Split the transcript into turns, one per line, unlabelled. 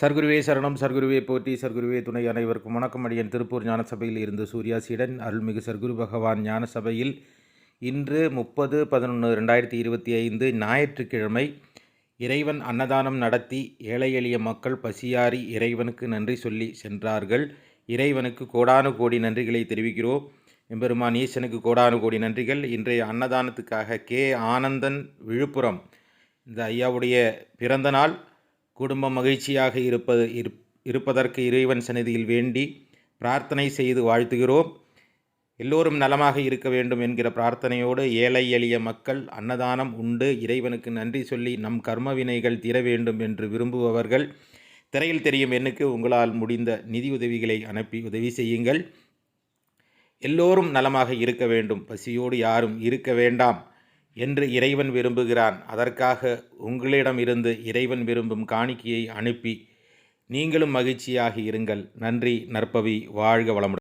சர்க்குருவே சரணம் சர்க்குருவே போற்றி சர்க்குருவே துணை. அனைவருக்கும் வணக்கம். அடியன் திருப்பூர் ஞானசபையில் இருந்து சூர்யாசியுடன் அருள்மிகு சர்க்குரு பகவான் ஞானசபையில் இன்று முப்பது பதினொன்று ரெண்டாயிரத்தி இருபத்தி ஐந்து ஞாயிற்றுக்கிழமை இறைவன் அன்னதானம் நடத்தி ஏழை எளிய மக்கள் பசியாறி இறைவனுக்கு நன்றி சொல்லி சென்றார்கள். இறைவனுக்கு கோடானு கோடி நன்றிகளை தெரிவிக்கிறோம். எம்பெருமான் ஈசனுக்கு கோடானு கோடி நன்றிகள். இன்றைய அன்னதானத்துக்காக கே. ஆனந்தன் விழுப்புரம் இந்த ஐயாவுடைய பிறந்த நாள். குடும்பம் மகிழ்ச்சியாக இருப்பது இருப்பதற்கு இறைவன் சந்நிதியில் வேண்டி பிரார்த்தனை செய்து வாழ்த்துகிறோம். எல்லோரும் நலமாக இருக்க வேண்டும் என்கிற பிரார்த்தனையோடு ஏழை எளிய மக்கள் அன்னதானம் உண்டு. இறைவனுக்கு நன்றி சொல்லி நம் கர்ம வினைகள் தீர வேண்டும் என்று விரும்புபவர்கள் திரையில் தெரியும் எண்ணுக்கு உங்களால் முடிந்த நிதி உதவிகளை அனுப்பி உதவி செய்யுங்கள். எல்லோரும் நலமாக இருக்க வேண்டும். பசியோடு யாரும் இருக்க வேண்டாம். என்று இறைவன் விரும்புகிறான். அதற்காக உங்களிடம் இருந்து இறைவன் விரும்பும் காணிக்கையை அனுப்பி நீங்களும் மகிழ்ச்சியாக இருங்கள். நன்றி நற்பவி வாழ்க வளமுடன்.